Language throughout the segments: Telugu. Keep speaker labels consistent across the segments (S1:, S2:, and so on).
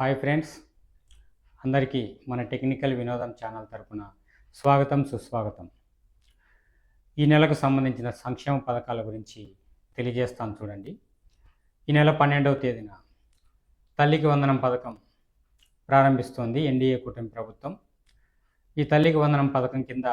S1: Hi friends. అందరికీ మన టెక్నికల్ వినోదం ఛానల్ తరపున స్వాగతం సుస్వాగతం. ఈ నెలకు సంబంధించిన సంక్షేమ పథకాల గురించి తెలియజేస్తాను చూడండి. ఈ నెల పన్నెండవ తేదీన తల్లికి వందనం పథకం ప్రారంభిస్తోంది ఎన్డీఏ కూటమి ప్రభుత్వం. ఈ తల్లికి వందనం పథకం కింద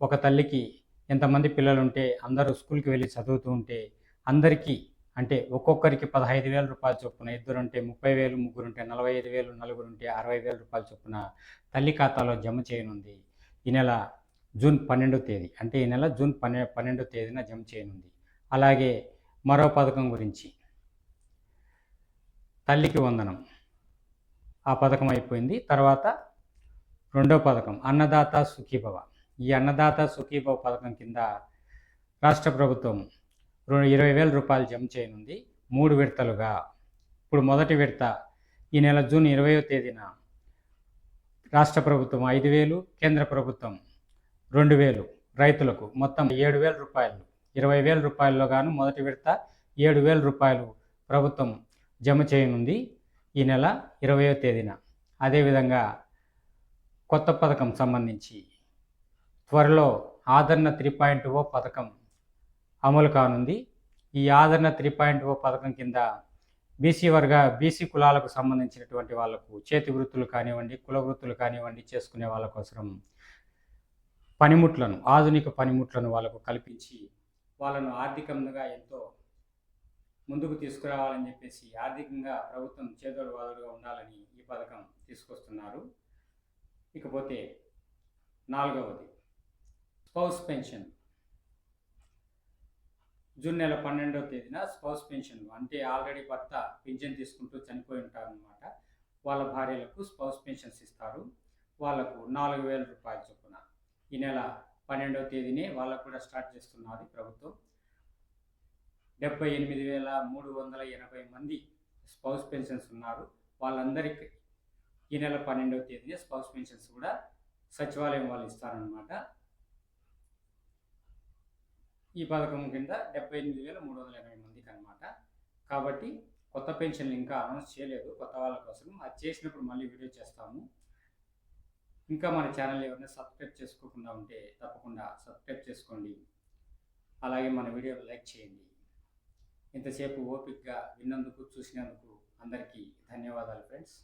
S1: ఒక తల్లికి ఎంతమంది పిల్లలు ఉంటే అందరూ స్కూల్కి వెళ్ళి చదువుతూ ఉంటే అందరికీ అంటే ఒక్కొక్కరికి పదహైదు వేల రూపాయల చొప్పున ఇద్దరు ఉంటే ముప్పై వేలు ముగ్గురు ఉంటే నలభై ఐదు వేలు నలుగురు ఉంటే అరవై వేల రూపాయల చొప్పున తల్లి ఖాతాలో జమ చేయనుంది. ఈ నెల జూన్ పన్నెండో తేదీ అంటే ఈ నెల జూన్ పన్నె పన్నెండో తేదీన జమ చేయనుంది. అలాగే మరో పథకం గురించి. తల్లికి వందనం. ఆ పథకం అయిపోయింది. తర్వాత రెండో పథకం అన్నదాత సుఖీభవ. ఈ అన్నదాత సుఖీభవ పథకం కింద రాష్ట్ర ప్రభుత్వం ఇరవై వేల రూపాయలు జమ చేయనుంది. మూడు విడతలుగా. ఇప్పుడు మొదటి విడత ఈ నెల జూన్ ఇరవయో తేదీన రాష్ట్ర ప్రభుత్వం ఐదు వేలు కేంద్ర ప్రభుత్వం రెండు వేలు రైతులకు మొత్తం ఏడు వేల రూపాయలు. ఇరవై వేల రూపాయల్లో గాను మొదటి విడత ఏడు వేల రూపాయలు ప్రభుత్వం జమ చేయనుంది ఈ నెల ఇరవయో తేదీన. అదేవిధంగా కొత్త పథకం సంబంధించి త్వరలో ఆదరణ త్రీ పాయింట్ ఓ పథకం అమలు కానుంది. ఈ ఆదరణ త్రీ పాయింట్ ఓ పథకం కింద బీసీ వర్గ బీసీ కులాలకు సంబంధించినటువంటి వాళ్ళకు చేతి వృత్తులు కానివ్వండి కుల వృత్తులు కానివ్వండి చేసుకునే వాళ్ళ కోసం పనిముట్లను ఆధునిక పనిముట్లను వాళ్ళకు కల్పించి వాళ్ళను ఆర్థికంగా ఎంతో ముందుకు తీసుకురావాలని చెప్పేసి ఆర్థికంగా ప్రభుత్వం చేదోడు వాదుడుగా ఉండాలని ఈ పథకం తీసుకొస్తున్నారు. ఇకపోతే నాలుగవది స్పౌస్ పెన్షన్. జూన్ నెల పన్నెండవ తేదీన స్పౌస్ పెన్షన్ అంటే ఆల్రెడీ భర్త పింఛన్ తీసుకుంటూ చనిపోయి ఉంటారనమాట వాళ్ళ భార్యలకు స్పౌస్ పెన్షన్స్ ఇస్తారు. వాళ్ళకు నాలుగు వేల రూపాయల చొప్పున. ఈ నెల పన్నెండవ తేదీనే వాళ్ళకు కూడా స్టార్ట్ చేస్తున్నది ప్రభుత్వం. డెబ్బై ఎనిమిది వేల మూడు వందల ఎనభై మంది స్పౌస్ పెన్షన్స్ ఉన్నారు. వాళ్ళందరికీ ఈ నెల పన్నెండవ తేదీనే స్పౌస్ పెన్షన్స్ కూడా సచివాలయం వాళ్ళు ఇస్తారనమాట ఈ పథకం కింద డెబ్బై ఎనిమిది వేల మూడు వందల ఎనభై మందికి అనమాట కాబట్టి కొత్త పెన్షన్లు ఇంకా అనౌన్స్ చేయలేదు. కొత్త వాళ్ళ కోసం అది చేసినప్పుడు మళ్ళీ వీడియో చేస్తాము. ఇంకా మన ఛానల్ ఎవరైనా సబ్స్క్రైబ్ చేసుకోకుండా ఉంటే తప్పకుండా సబ్స్క్రైబ్ చేసుకోండి. అలాగే మన వీడియో లైక్ చేయండి. ఇంతసేపు ఓపిక్గా విన్నందుకు చూసినందుకు అందరికీ ధన్యవాదాలు ఫ్రెండ్స్.